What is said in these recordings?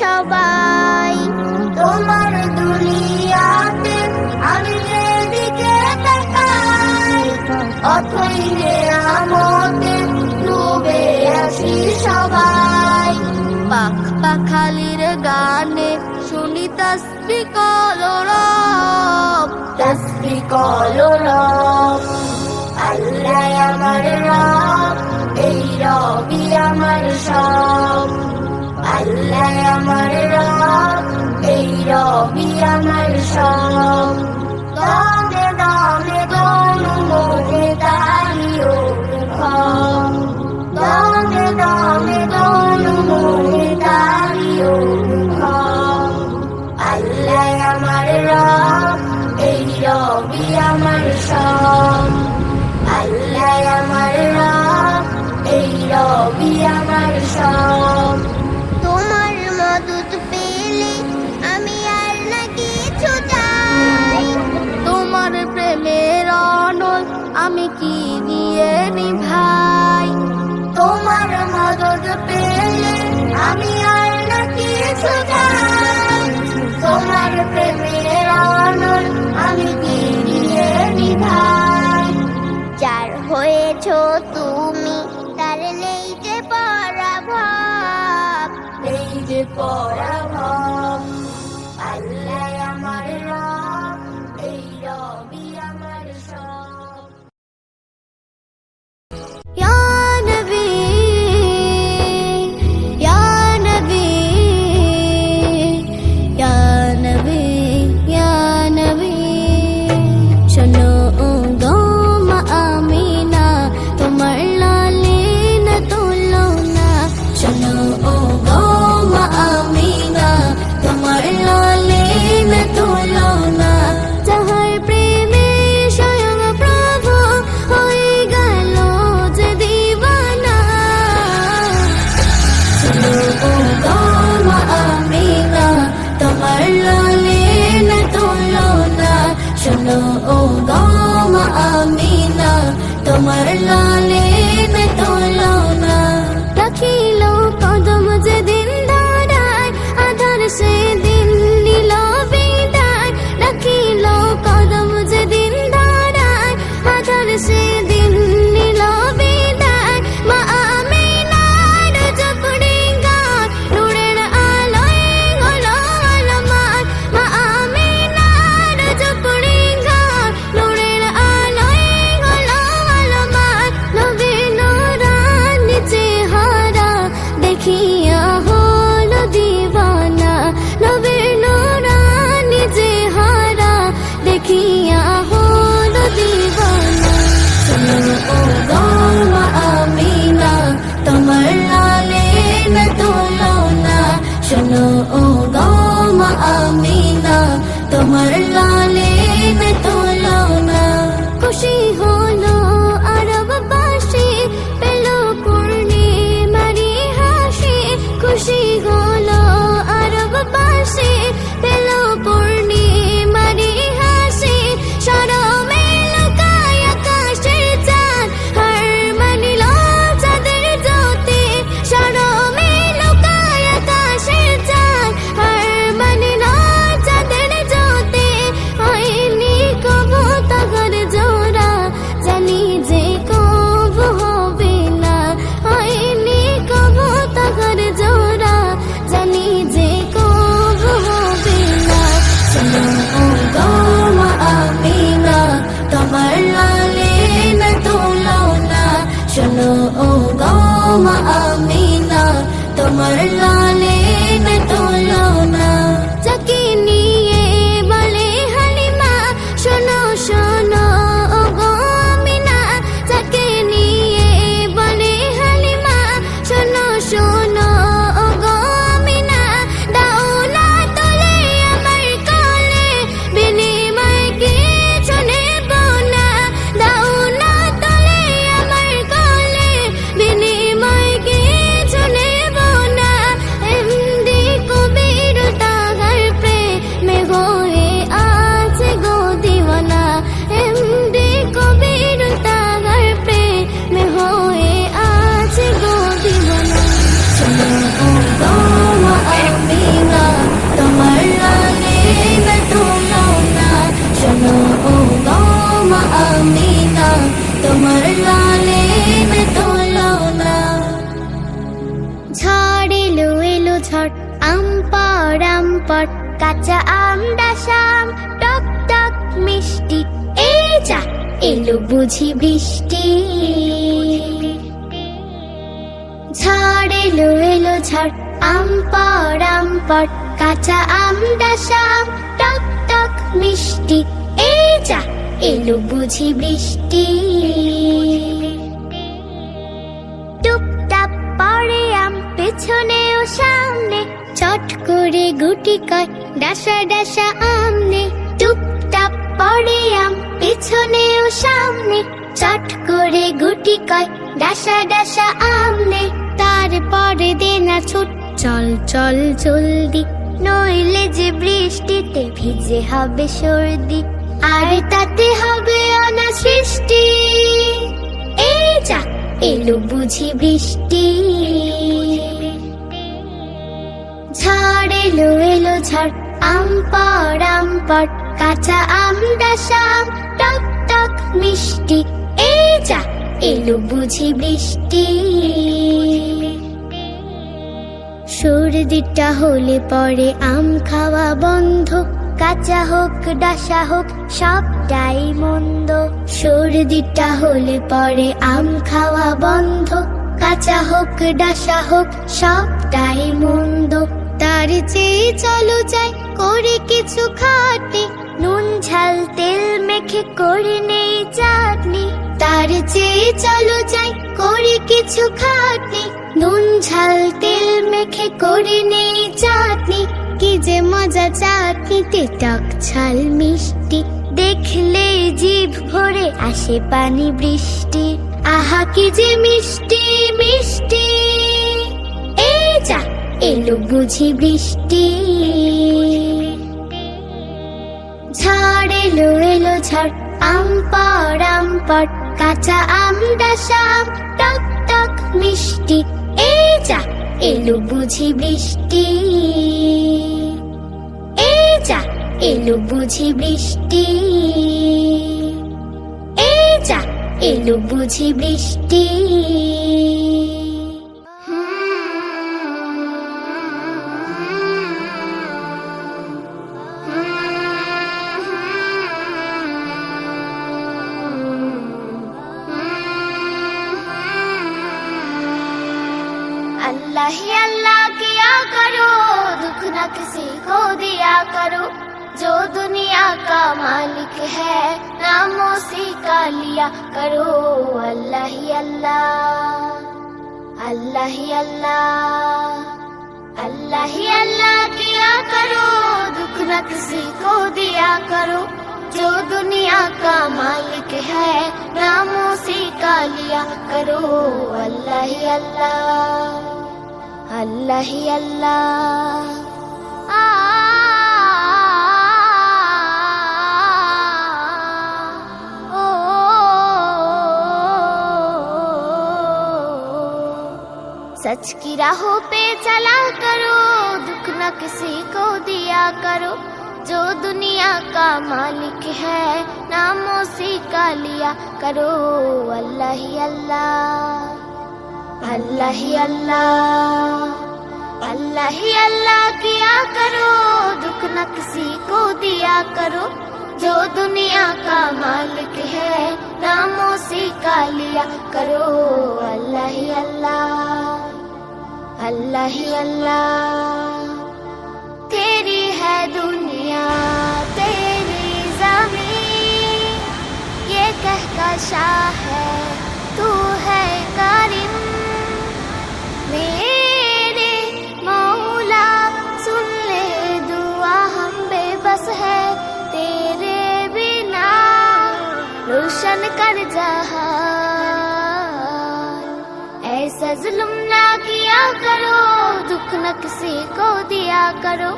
সবাই। তোমার দুনিয়াতে আমি যেদিকে তাকাই, অথই আমতে ডুবে আছি সবাই। পাখ পাখালির গানে শুনি তসবি কল রব, তসবি কল রব। আল্লাহ আমার রব, এই রবি আমার সব। সবই আমার সব की निभा। மரளாலே Oh God. তোমার আম ডাসাম টক টক মিষ্টি। এই যা, এলো বুঝি বৃষ্টি। ঝড় এলো এলো ঝড়, আম পর আম পড় কাঁচা আম ডাসাম, টক টক মিষ্টি। এই যা, এলো বুঝি বৃষ্টি। টুপটাপ পরে আম পেছনে ও সামনে, চট করে গুটি কয়, ডাসা ডাসা আমনে, টুপটাপ পরে আম পেছনে ও সামনে, চট করে গুটি কয়, ডাসা ডাসা আমনে, তারপরে দেনা ছুট, চল চল জলদি, নইলে যে বৃষ্টিতে ভিজে হবে সর্দি, আর তাতে হবে অনা সৃষ্টি। এই যা, এলো বুঝি বৃষ্টি। ঝড় এলো এলো ঝড়, আম পড় আম পড় কাঁচা আম ডাসাম টক টক মিষ্টি এই যা এলো বুঝি বৃষ্টি। সর্দিটা হলে পরে আম খাওয়া বন্ধ, কাঁচা হোক, ডাসা হোক, সবটাই মন্দ। সর্দিটা হলে পরে আম খাওয়া বন্ধ, কাঁচা হোক, ডাসা হোক, সবটাই মন্দ। তার চেয়ে চলো যাই করে কিছু খাটে। নুন, ঝাল, তেল মেখে করে নেই চাটনি। তার চেয়ে চলো যাই করে কিছু খাটনি নুন, ঝাল, তেল মেখে করে নেই চাটনি। কি যে মজা চাটনিতে টক ঝাল মিষ্টি। দেখলে জিভ ভরে আসে পানি বৃষ্টি। আহা, কি যে মিষ্টি মিষ্টি। এলো বুঝি বৃষ্টি। ঝড় এলো এলো ঝড়, আম পড় কাঁচা আম ডাসাম টক টক মিষ্টি। এই যা, এলো বুঝি বৃষ্টি। এই যা, এলো বুঝি বৃষ্টি। এই যা, এলো বুঝি বৃষ্টি। अल्लाह ही अल्लाह किया करो, दुख न किसी को दिया करो। जो दुनिया का मालिक है, नाम उसी का लिया करो। अल्लाह ही अल्लाह अल्लाह ही अल्लाह अल्लाह ही अल्लाह किया करो, दुख न किसी को दिया करो। जो दुनिया का मालिक है, नाम उसी का लिया करो। अल्लाह ही अल्लाह। अल्लाह ही अल्लाह ओ सच की राहों पे चला करो दुख न किसी को दिया करो जो दुनिया का मालिक है नाम उसी का लिया करो अल्लाह ही अल्लाह अल्लाह ही अल्लाह अल्लाह ही अल्लाह किया करो, दुख न किसी को दिया करो। जो दुनिया का मालिक है, नाम उसी का लिया करो। अल्लाह ही अल्लाह अल्लाह ही अल्लाह, तेरी है दुनिया कर जहान ऐसा जुल्म ना किया करो, दुख न किसी को दिया करो।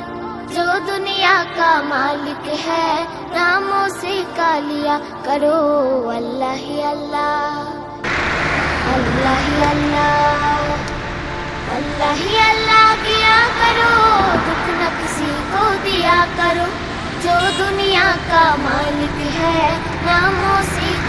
जो दुनिया का मालिक है, नामों से का लिया करो। अल्लाह ही अल्लाह अल्लाह ही अल्लाह अल्लाह ही अल्लाह किया करो। दुख न किसी को दिया करो। जो दुनिया का मालिक है, नामों से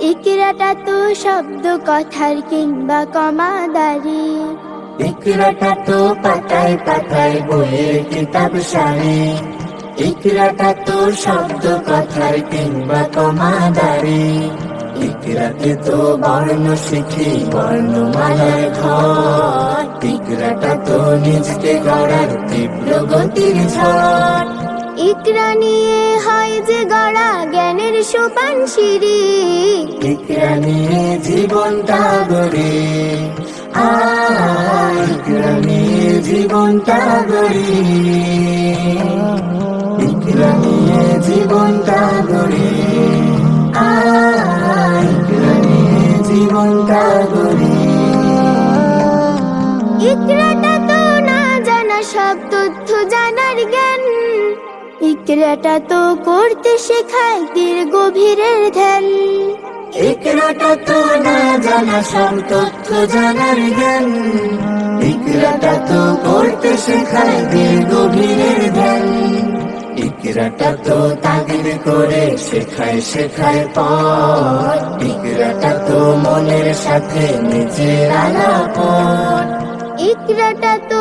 ইকরাটা তো শব্দ কথার কিংবা কমাদারি। ইকরাটা তো পাতায় পাতায় বইয়ের কিতাব সারি। ইকরাটা তো শব্দ কথার কিংবা কমাদারি। ইকরাতে তো বর্ণ শিখি, বর্ণমালার ঘর। ইকরাটা তো নিজকে গড়ার তীব্র গতির ঝড়। ইকরা নিয়ে হয় যে গড়া জ্ঞানের সোপান সিঁড়ি। ইকরা নিয়ে জীবনটা গড়ে। ইকরা নিয়ে জীবনটা গড়ে। ইকরা নিয়ে জীবনটা গড়ে। ইকরা নিয়ে জীবনটা গড়ে। ইকরাটা তো না জানা সব তথ্য জানার জ্ঞান ইকরাটা তো করতে শেখায় তীর গভীরের ধ্যান। ইকরাটা তো না জানা সব তথ্য জানার জ্ঞান। ইকরাটা তো করতে শেখায় দিল গভীরের ধ্যান। ইকরাটা তো তাগিদ করে শেখায় শেখায় পথ। ইকরাটা তো মনের সাথে নিজের আলাপন ইকরাটা তো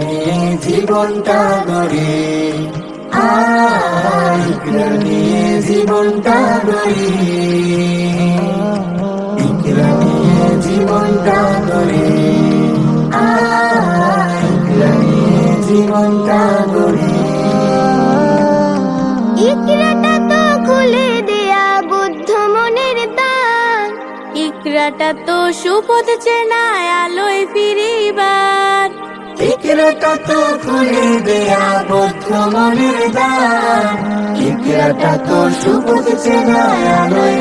নিয়ে জীবনটা গড়ে। আয় নিয়ে জীবনটা গড়ে। নিয়ে জীবনটা জীবনটা ইকরাটা তো খুলে দেয়া বুদ্ধ মনের ইকরাটা তো সুপথ চেনায় আলোয় ফিরিবার। ইকরাটা তো খুলে দেয়া বদ্ধ মনের দ্বার ইকরাটা তো সুপথ চেনায় আলোয়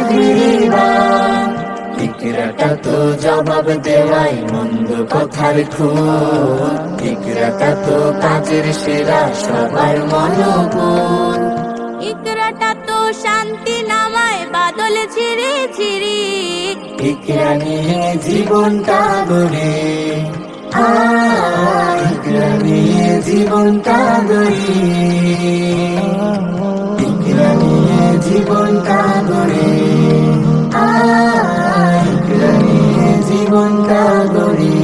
ইকরাটা তো জবাব দেওয়াই মন্দ কথার খুন ইকরাটা তো কাজের সেরা সবার মনোবল ইকরাটা তো শান্তি নামায় বাদল ছিঁড়ে ছিঁড়ি। ইকরা নিয়ে জীবনটা গড়ে। ইকরামে জীবনটা দরি ইকরামে জীবনটা দরি ইকরামে জীবনটা দরি